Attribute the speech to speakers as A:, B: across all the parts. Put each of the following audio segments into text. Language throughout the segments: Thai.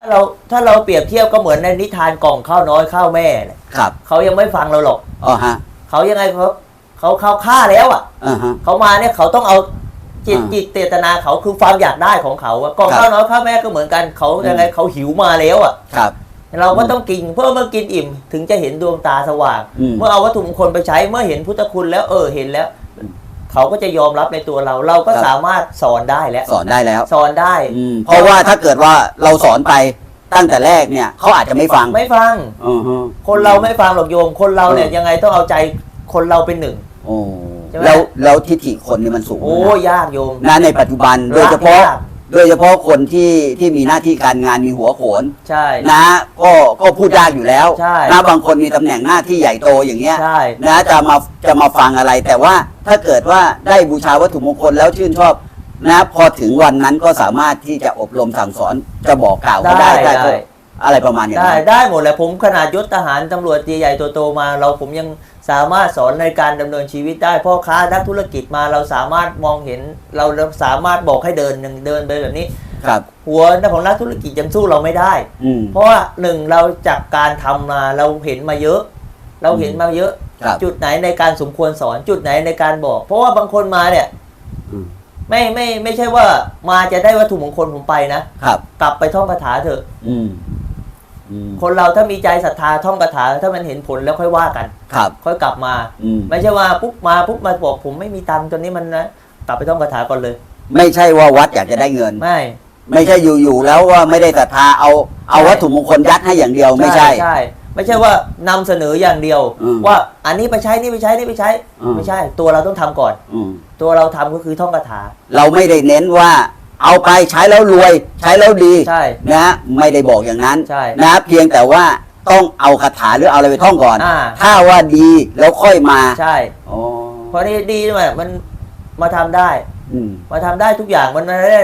A: ถ้าเราถ้าเราเปรียบเทียบก็เหมือนในนิทานกล่องข้าวน้อยข้าวแม่เนี่ย
B: ครับ
A: เขายังไม่ฟังเราหรอก
B: อ๋อฮะ
A: เขายังไงเขาเขาเขาฆ่าแล้วอะ
B: อ่าฮะ
A: เขามาเนี่ยเขาต้องเอาจิต
B: อ่า
A: จิตเจตนาเขาคือความอยากได้ของเขาอะกล่อง
B: ครับ
A: ข้าวน้อยข้าวแม่ก็เหมือนกันเขายังไงเขาหิวมาแล้วอะ
B: ครับ
A: เราก็ต้องกินเพื่อเมื่อกินอิ่ม ถึงจะเห็นดวงตาสว่าง
B: อืม
A: เมื่อเอาวัตถุมงคลไปใช้เมื่อเห็นพุทธคุณแล้วเออเห็นแล้ว
B: อืม
A: เขาก็จะยอมรับในตัวเรา เราก็
B: ครับ
A: สามารถสอนได้แล้ว
B: สอนได้แล้ว
A: สอนได้
B: อืมเพราะว่าถ้าเกิดว่าเราสอนไปตั้งแต่แรกเนี่ยเขาอาจจะไม่ฟัง
A: ไม่ฟัง
B: อือฮึ
A: คนเราไม่ฟังหรอกโยม คนเราเนี่ย
B: เออ
A: ยังไงต้องเอาใจคนเราเป็นหนึ่ง
B: โอ้
A: ใช่ไหม
B: แล้วแล้วทิฏฐิคนนี่มันสูง
A: โอ้
B: นะ
A: ยากโยม
B: นะในปัจจุบันโดยเฉพาะ
A: ยาก
B: โดยเฉพาะคนที่ที่มีหน้าที่การงานมีหัวโขน
A: ใช่
B: นะก็ก็พูดยากอยู่แล้ว
A: ใช่
B: นะบางคนมีตำแหน่งหน้าที่ใหญ่โตอย่างเงี้ย
A: ใช่
B: นะจะมาจะมาฟังอะไร แต่ว่าถ้าเกิดว่าได้บูชาวัตถุมงคลแล้วชื่นชอบนะพอถึงวันนั้นก็สามารถที่จะอบรมสั่งสอนจะบอกกล่าวก็ได้
A: ได้
B: ได้
A: ได้
B: อะไรประมาณอย่าง
A: ได้
B: นั้น
A: ได้หมดแหละผมขนาดยศทหารตำรวจใหญ่ๆโตๆมาเราผมยัง สามารถสอนในการดำเนินชีวิตได้พ่อค้านักธุรกิจมาเราสามารถมองเห็นเราเราสามารถบอกให้เดินอย่างเดินไปแบบนี้
B: ครับ
A: หัวของนักธุรกิจยังสู้เราไม่ได้
B: อืม
A: เพราะว่าหนึ่งเราจากการทำมาเราเห็นมาเยอะ เราเห็นมาเยอะ
B: ครับ
A: จุดไหนในการสมควรสอนจุดไหนในการบอก เพราะว่าบางคนมาเนี่ย
B: อืม
A: ไม่ไม่ไม่ใช่ว่ามาจะได้วัตถุมงคลผมไปนะครับ กลับไปท่องคาถาเถอะ
B: อืมอืม
A: คนเราถ้ามีใจศรัทธาท่องคาถาถ้ามันเห็นผลแล้วค่อยว่ากัน
B: ครับ
A: ค่อยกลับมา
B: อืม
A: ไม่ใช่ว่าปุ๊บมาปุ๊บมาบอกผมไม่มีตังค์ตอนนี้มันนะกลับไปท่องคาถาก่อนเลย
B: ไม่ใช่ว่าวัดอยากจะได้เงิน
A: ไม่
B: ไม่ใช่อยู่ๆแล้วว่าไม่ได้ศรัทธาเอาเอา
A: ใช่
B: วัตถุมงคลยัดให้อย่างเดียวไม่ใช่
A: ใช่ ไม่ใช่ว่านำเสนออย่างเดียว
B: อืม
A: ว่าอันนี้ไปใช้นี่ไปใช้นี่ไปใช้
B: อืม
A: ไม่ใช่ ตัวเราต้องทำก่อน
B: อืม
A: ตัวเราทำก็คือท่องคาถา
B: เราไม่ได้เน้นว่า เอาไปใช้แล้วรวยใช้แล้วดี
A: ใช่
B: นะไม่ได้บอกอย่างนั้น
A: ใช่
B: นะเพียงแต่ว่าต้องเอาคาถาหรือเอาอะไรไปท่องก่อน
A: อ่า
B: ถ้าว่าดีแล้วค่อยมา
A: ใช่
B: อ๋อ
A: เพราะนี่ดีมันมันมาทำได้
B: อืม
A: มาทำได้ทุกอย่างมันไม่ได้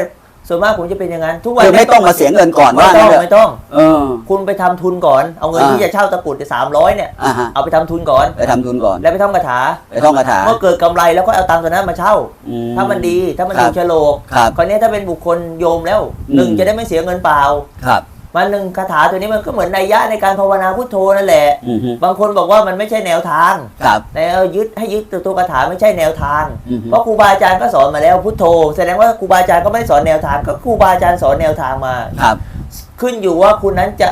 A: ส่วนมากผมจะเป็นอย่างนั้นทุกวัน
B: คือไม่ต้องมาเสียเงินก่อน
A: ไม่
B: ว่า
A: ต้อง
B: งั้นเถ
A: ไม่
B: อะ
A: ต้อง
B: เออ
A: คุณไปทำทุนก่อน เอาเงิน
B: อ่า
A: ที่จะเช่าตะกรุดสามร้อยเนี่ย
B: อ่าฮะ
A: เอาไปทำทุนก่อน
B: ไปทำทุนก่อน
A: แล้วไปท่องคาถา
B: ไปท่องคาถา
A: เมื่อเกิดกำไรแล้วก็เอาตังค์ตัวนั้นมาเช่า
B: อื
A: ถ้ามันดีถ้ามัน
B: ครั
A: ถู
B: บ
A: กโฉลก
B: ครับ
A: คราวนี้ถ้าเป็นบุคคลโยมแล้ว
B: อืม
A: หนึ่งจะได้ไม่เสียเงินเปล่า
B: ครับ
A: มันหนึ่งคาถาตัวนี้มันก็เหมือนนัยยะในการภาวนาพุทโธนั่นแหละ
B: อือฮึ
A: บางคนบอกว่ามันไม่ใช่แนวทาง
B: ครับ
A: แต่เอายึดให้ยึดตัวตัวคาถาไม่ใช่แนวทาง
B: อือฮึ
A: เพราะครูบาอาจารย์ก็สอนมาแล้วพุทโธ แสดงว่าครูบาอาจารย์ก็ไม่ได้สอนแนวทาง ก็ครูบาอาจารย์สอนแนวทางมา
B: ครับ
A: ขึ้นอยู่ว่าคุณนั้นจะ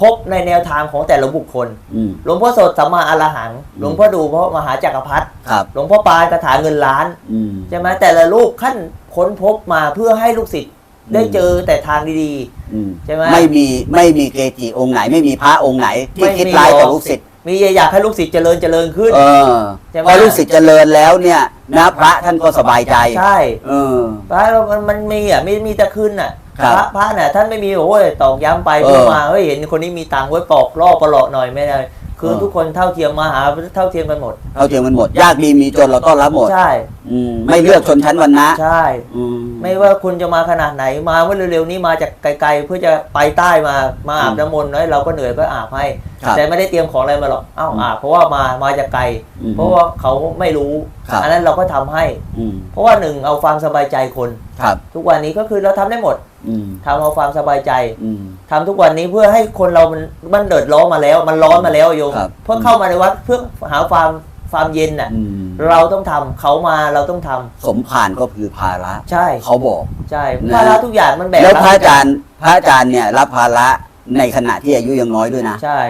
A: พบในแนวทางของแต่ละบุคคล
B: อืม
A: หลวงพ่อโสดสัมมาอรหัง หลวงพ่อดูเพราะมหาจักรพรรดิ
B: ครับ
A: หลวงพ่อปานคาถาเงินล้าน
B: อืม
A: ใช่ไหมแต่ละลูกขั้นค้นพบมาเพื่อให้ลูกศิษย์ ได้เจอแต่ทางดี
B: อืม
A: ใช่ไหม
B: ไม่มีไม่มีเกจิองค์ไหน ไม่มีพระองค์ไหน ที่
A: ไม่
B: คิด
A: มี
B: ร้าย
A: หรอก
B: ต่อลูกศิษย์
A: ๆมีอยากให้ลูกศิษย์เจริญเจริญขึ้น
B: เออ
A: ใช่ไหม
B: พอลูกศิษย์เจริญแล้วเนี่ยนะพระท่านก็สบายใจ
A: ใช่
B: เออ
A: พระเรามันมันมีอะมีมีแต่ขึ้นอะ
B: ครับ
A: พระพระเนี่ยท่านไม่มีโอ้ยตอกย้ำไป
B: เออ
A: เพื่อมาเฮ้ยเห็นคนนี้มีตังค์ไว้ปอกล่อประหลาะหน่อยไม่ได้ คือ
B: เออ
A: ทุกคนเท่าเทียมมาหาเท่าเทียมกันหมด
B: เท่าเทียมกันหมด ยากดีมีจนเราต้อนรับหมด
A: ใช่
B: อืมไม่เลือกชนชั้นวรรณะ
A: ใช่
B: อืม
A: ไม่ว่าคุณจะมาขนาดไหนมาเมื่อเร็วๆนี้มาจากไกลๆเพื่อจะไปใต้มามาอาบ
B: อืม
A: น้ำมนต์น้อยเราก็เหนื่อยก็อาบให้
B: ครับ
A: แต่ไม่ได้เตรียมของอะไรมาหรอกเอ้า
B: อืม
A: อาบเพราะว่ามามาจากไกล
B: อืม
A: เพราะว่าเขาไม่รู้
B: ครับ
A: อันนั้นเราก็ทำให้
B: อืม
A: เพราะว่าหนึ่งเอาความสบายใจคน
B: ครับ
A: ทุกวันนี้ก็คือเราทำได้หมด
B: อืม
A: ทำเอาความสบายใจ
B: อืม
A: ทำทุกวันนี้เพื่อให้คนเรามันมันเดือดร้อนมาแล้ว มันร้อนมาแล้วโยม
B: ครับ
A: เพื่อเข้ามาในวัดเพื่อหาความความเย็นน่ะ
B: อืม
A: เราต้องทำเขามาเราต้องทำ
B: สมภารก็คือภาระ
A: ใช่
B: เขาบอก
A: ใช่
B: นะ
A: ภาระทุกอย่างมันแบก
B: แล้ว
A: บ
B: พระอาจารย์พระอาจารย์เนี่ยรับภาระในขณะที่อายุยังน้อยด้วยนะ
A: ใช่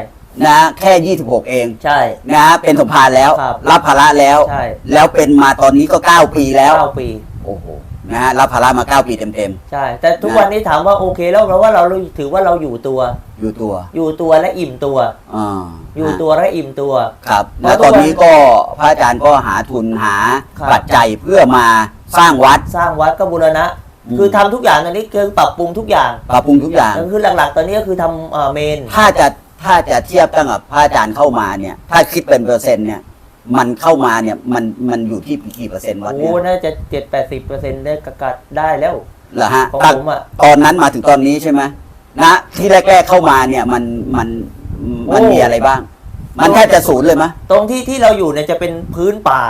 B: นะแค่ 26 เอง
A: ใช่
B: นะ เป็นสมภารแล้ว
A: ครับ
B: รับภาระแล้ว
A: ใช่
B: แล้วเป็นมาตอนนี้ก็ 9 ปีแล้ว
A: เก้าปี
B: โอ้โห นะฮะรับภาระมา 9 ปีเต็ม
A: ใช่ แต่ทุก
B: นะ
A: วันนี้ถามว่าโอเคแล้วเพราะว่าเราถือว่าเราอยู่ตัว
B: ๆ อยู่ตัว
A: อยู่ตัวและอิ่มตัว
B: อ่า
A: อยู่ตัวและอิ่มตัว
B: ครับ
A: เพ
B: แล้ว
A: ราะ
B: ตอน
A: ทุกวัน
B: นี้ก็พระอาจารย์ก็หาทุนหา
A: ครับ
B: ปัจจัยเพื่อมาสร้างวัด
A: สร้างวัดก็บูรณะ
B: อืม
A: คือทำทุกอย่างตอนนี้คือปรับปรุงทุกอย่าง
B: ปรับปรุงทุกอย่าง
A: คือหลักๆ ตอนนี้ก็คือทำเอ่อเมน
B: ถ้าจะถ้าจะเทียบตั้งกับพระอาจารย์เข้ามาเนี่ย ถ้าคิดเป็นเปอร์เซ็นต์เนี่ย มันเข้ามาเนี่ยมันมันอยู่ที่กี่เปอร์เซ็นต์วัด
A: โอ้
B: เนี่ย
A: น่าจะเจ็ดแปดสิบเปอร์เซ็นต์ได้กกัดได้แล้ว
B: เหรอฮะ
A: ของ
B: ตั้ง
A: ผมอะ
B: ตอนนั้นมาถึงตอนนี้ใช่ไหมนะที่แรกๆเข้ามาเนี่ยมันมันมัน
A: โอ้
B: มีอะไรบ้าง มันแทบจะศูนย์เลยมะ
A: ตรงที่ที่เราอยู่เนี่ยจะเป็นพื้นป่า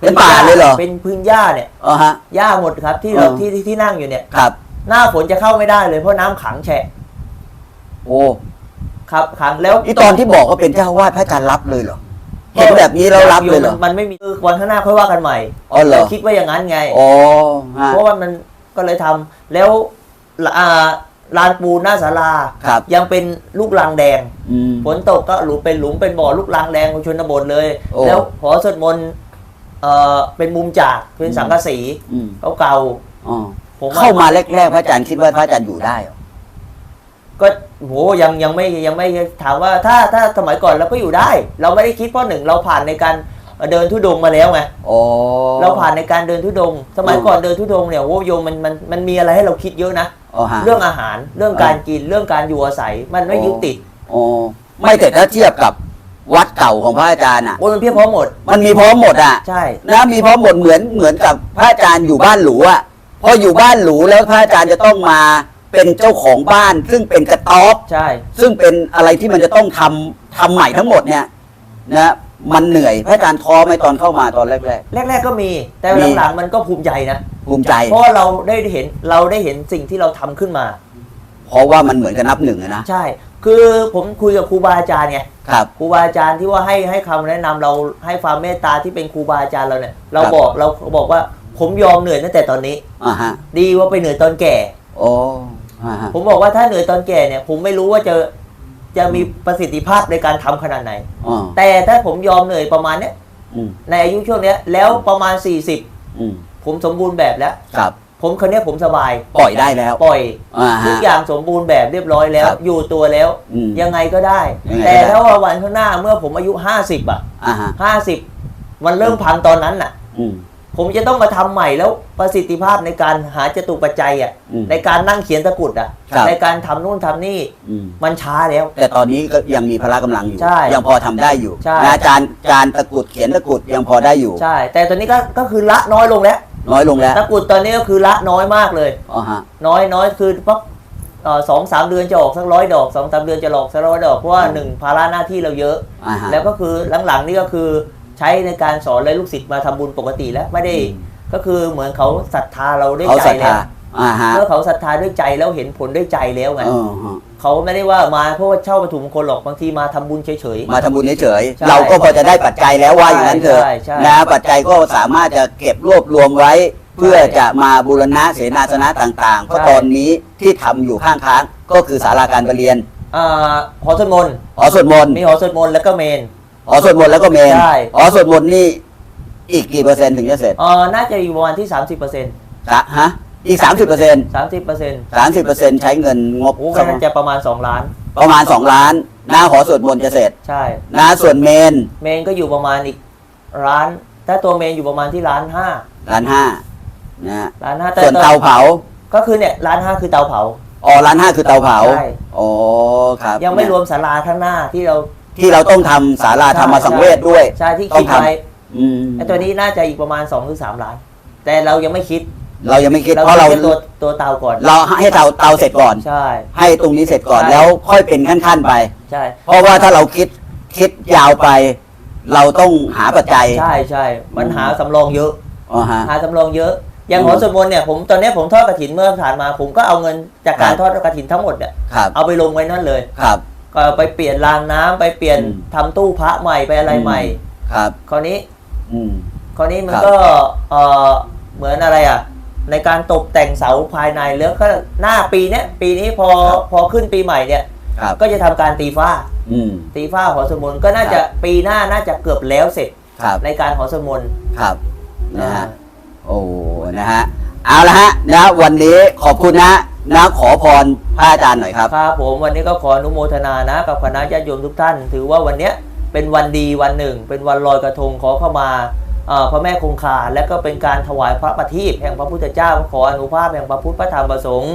B: เป็นป่าเลยเหรอ
A: เป็นพื้นหญ้าเนี่ย
B: อ๋อฮะ
A: หญ้าหมดครับที่เรา
B: อ๋อ
A: ที่ที่ที่นั่งอยู่เนี่ย
B: ครับ
A: หน้าฝนจะเข้าไม่ได้เลยเพราะน้ำขังแฉะ
B: โอ้
A: ครับขังแล้ว
B: อีตอนที่บอกว่าเป็นเจ้าอาวาดพระอาจารย์รับเลยเหรอ เห็นแบบนี้แล้วรับเลยเหรอ
A: มันไม่มีคือวันข้างหน้าค่อยว่ากันใหม่
B: อ๋อเหรอ
A: คิดว่าอย่างนั้นไง
B: อ๋อฮะ
A: เพราะว่ามันก็เลยทำแล้วอ่าลานปูนหน้าศาลา
B: ครับ
A: ยังเป็นลูกรังแดง
B: อืม
A: ฝนตกก็หลุมเป็นหลุมเป็นบ่อลูกรังแดงของชนบทเลย
B: โอ้
A: แล้วหอสวดมนต์เอ่อเป็นมุมจากเป็นสังกะสี
B: อืม
A: เก่า
B: อ๋อ
A: ๆผมว่
B: เข้ามาแรกๆพระอาจารย์คิดว่าพระอาจารย์อยู่ได้เหรอ
A: ก็โหยังยังไม่ยังไม่ถามว่าถ้าถ้าสมัยก่อนเราก็อยู่ได้ เราไม่ได้คิดเพราะหนึ่งเราผ่านในการเดินทุดงค์มาแล้วไง
B: อ๋อ
A: เราผ่านในการเดินทุดงค์สมัยก่อนเดินทุดงค์เนี่ยโอ้โยมมันมันมันมีอะไรให้เราคิดเยอะนะ
B: อ๋อฮะ
A: เรื่องอาหารเรื่องการกินเรื่องการอยู่อาศัยมันไม่ยึดติด
B: อ๋อไม่แต่ถ้าเทียบกับวัดเก่าของพระอาจารย์อะ
A: โอ้ยมันเพียบพร้อมหมด
B: มันมีพร้อมหมดอะ
A: ใช่
B: นะมีพร้อมหมดเหมือนเหมือนกับพระอาจารย์อยู่บ้านหรูอะพออยู่บ้านหรูแล้วพระอาจารย์จะต้องมา เป็นเจ้าของบ้าน ซึ่งเป็นกระต๊อบ
A: ใช่
B: ซึ่งเป็นอะไรที่มันจะต้องทำทำใหม่ทั้งหมดเนี่ยนะมันเหนื่อยพระอาจารย์ท้อไหมตอนเข้ามาตอนแรก
A: แรก ๆ ก็มี แต่
B: มี
A: หลังๆมันก็ภูมิใจนะ
B: ๆภูมิใจ
A: เพราะว่าเราได้เห็นเราได้เห็นสิ่งที่เราทำขึ้นมา
B: เพราะว่ามันเหมือนกับนับหนึ่งอะนะ
A: ใช่ คือผมคุยกับครูบาอาจารย์ไง
B: ครับ
A: ครูบาอาจารย์ที่ว่าให้ให้คำแนะนำเราให้ความเมตตาที่เป็นครูบาอาจารย์เราเนี่ย เรา
B: ครับ
A: บอกเราบอกว่าผมยอมเหนื่อยตั้งแต่ตอนนี้
B: อ่าฮะ
A: ดีกว่าไปเหนื่อยตอนแก่
B: โอ้อ่าฮะ
A: ผมบอกว่าถ้าเหนื่อยตอนแก่เนี่ย ผมไม่รู้ว่าจะจะมีประสิทธิภาพในการทำขนาดไหน
B: อ๋อ
A: แต่ถ้าผมยอมเหนื่อยประมาณเนี้ย
B: อืม
A: ในอายุช่วงเนี้ย แล้วประมาณ
B: อืม
A: 40ผมสมบูรณ์แบบแล้ว
B: ครับ
A: ผมคนนี้ยผมสบาย
B: ปล่อยได้แล้ว
A: ปล่อย
B: อ่า
A: ทุ
B: ฮะ
A: กอย่างสมบูรณ์แบบเรียบร้อยแล้ว
B: ครับ
A: อยู่ตัวแล้ว
B: อืม
A: ยังไงก็ได้
B: ยังไงก็
A: แต่
B: ได้
A: ถ้าว่าวันข้างหน้าเมื่อผมอายุ50อะ
B: อ่าฮะ
A: 50มันเริ่มพังตอนนั้นน่ะ
B: อืม
A: ผมจะต้องมาทำใหม่แล้วประสิทธิภาพในการหาจตุปัจจัยอะ
B: อืม
A: ในการนั่งเขียนตะกรุดอะ
B: ครับ
A: ในการทำนู่นทำนี่
B: อืม
A: มันช้าแล้ว
B: แต่ตอนนี้ก็ยังมีพละกำลังอยู่
A: ใช่
B: ยังพอทำได้อยู่
A: ใช่
B: นะอาจารย์การตะกรุดเขียนตะกรุดยังพอได้อยู่
A: ใช่ แต่ตอนนี้ก็ก็คือละน้อยลงแล้ว
B: น้อยลงแล้ว
A: ตะกรุดตอนนี้ก็คือละน้อยมากเลย
B: อ๋อฮะ
A: น้อยน้อยคือปั๊บเอ่อสองสามเดือนจะออกสักร้อยดอกสองสามเดือนจะออกสักร้อยดอกเพราะว่า
B: อืม
A: หนึ่งภาระหน้าที่เราเยอะ
B: อ่าฮะ
A: แล้วก็คือหลังๆนี่ก็คือ ใช้ในการสอนเลยลูกศิษย์มาทำบุญปกติแล้วไม่ได้
B: อืม
A: ก็คือเหมือนเขาศรัทธาเราด้วย
B: เขา
A: ใจ
B: ศรัท
A: แล้
B: ธาวอ่าฮะ
A: เมื่อเขาศรัทธาด้วยใจแล้วเห็นผลด้วยใจแล้วไง
B: เออฮะ
A: เขาไม่ได้ว่ามาเพราะว่าเช่าวัตถุมงคลหรอกบางทีมาทำบุญเฉย
B: มาทำบุญเฉย
A: ใช่
B: ๆเราก็พอจะได้ปัจจัยแล้วว่าอย่างนั้นเถอะ
A: ใช่ใช่
B: นะปัจจัยก็สามารถจะเก็บรวบรวมไว้ เพื่อจะมาบูรณะเสนาสนะต่างๆเพราะ
A: ใช่
B: ตอนนี้ที่ทำอยู่ข้างค้างก็คือศาลาการประเรียน
A: ๆอ่าหอสวดมนต์
B: หอสวดมนต์
A: มีหอสวดมนต์แล้วก็เมน
B: หอสวดมนต์แล้วก็เมน
A: ใช่
B: หอสวดมนต์นี่อีกกี่เปอร์เซ็นต์ถึงจะเสร็จ
A: เออน่าจะอยู่ประมาณที่ 30%เฮะ
B: ฮะอีกสามสิบเปอร์เซ็นต์
A: 30%
B: สามสิบเปอร์เซ็นต์ใช้เงินงบ
A: โอ้ก็น่าจะประมาณ 2 ล้าน
B: ประมาณสองล้านนะหอสวดมนต์จะเสร็จ
A: ใช่
B: นะส่วนเมน
A: เมนก็อยู่ประมาณอีกล้าน ถ้าตัวเมนอยู่ประมาณที่ล้านห้า
B: ล้านห้านะฮะ
A: ล้านห้าแต่
B: ส่วนเตาเผา
A: ก็คือเนี่ยล้านห้าคือเตาเผา
B: อ๋อล้านห้าคือเตาเผา
A: ใช่
B: อ๋อครับ
A: ยังไม่รวมศาลาข้างหน้าที่เรา
B: ที่เราต้องทำศาลาธรรมสังเวชด้วย
A: ใช่ที่
B: ต้อ
A: คิ
B: ง
A: ด
B: ทำ
A: ไว้
B: อืม
A: ไอ้ตัวนี้น่าจะอีกประมาณ2หรือ3ล้าน แต่เรายังไม่คิด
B: เรายังไม่คิด
A: เรา
B: เพราะเรา
A: คิดตัวตัวเตาก่อน
B: เราให้เตาเตาเสร็จก่อน
A: ใช่
B: ให้ตรงนี้เสร็จก่อน
A: ใช่
B: แล้วค่อยเป็นขั้นๆไป
A: ใช่
B: เพราะว่าถ้าเราคิดคิดยาวไป เราต้องหาปัจจัย
A: ใช่ใช่มันหาสำรองเยอะ
B: อ๋อฮะ
A: หาสำรองเยอะ อย่าง
B: อืม
A: หอสวดมนต์เนี่ยผมตอนนี้ผมทอดกระถินเมื่อผ่านมา ผมก็เอาเงินจากการ
B: ครับ
A: ทอดกระถินทั้งหมดเนี่ย
B: ครับ
A: เอาไปลงไว้นั่นเลย
B: ครับ
A: ก็ไปเปลี่ยนรางน้ำไปเปลี่ยน
B: อืม
A: ทำตู้พระใหม่ไปอะไรใหม่
B: ครับ
A: คราวนี้
B: อืม
A: คราวนี้มัน
B: ครับ
A: ก็เออเหมือนอะไรอะ ในการตกแต่งเสาภายในแล้วก็หน้าปีเนี้ยปีนี้พอพอขึ้นปีใหม่เนี่ย
B: ครับ
A: ก็จะทำการตีฟ้า
B: อืม
A: ตีฟ้าหอสวดมนต์ก็น่าจะ
B: ครับ
A: ปีหน้าน่าจะเกือบแล้วเสร็จ
B: ครับ
A: ในการหอสวดมนต์
B: ครับนะฮะ โอ้ นะฮะ เอาละฮะนะวันนี้ขอบคุณนะ นะขอพรพระอาจารย์หน่อยครับ
A: ครับผมวันนี้ก็ขออนุโมทนานะกับคณะญาติโยมทุกท่าน ถือว่าวันเนี้ยเป็นวันดีวันหนึ่ง เป็นวันลอยกระทงขอเข้ามาเอ่อพระแม่คงคาและก็เป็นการถวายพระประทีปแห่งพระพุทธเจ้าขออนุภาพแห่งพระพุทธพระธรรมประสงค์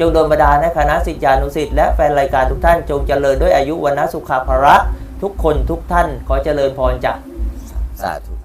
A: จงโดนบันดาลให้คณะสิทธิานุสิทธิ์และแฟนรายการทุกท่านจงเจริญด้วยอายุวันนะสุขภาระ ทุกคนทุกท่านขอเจริญพรจ้ะ
B: สาธุ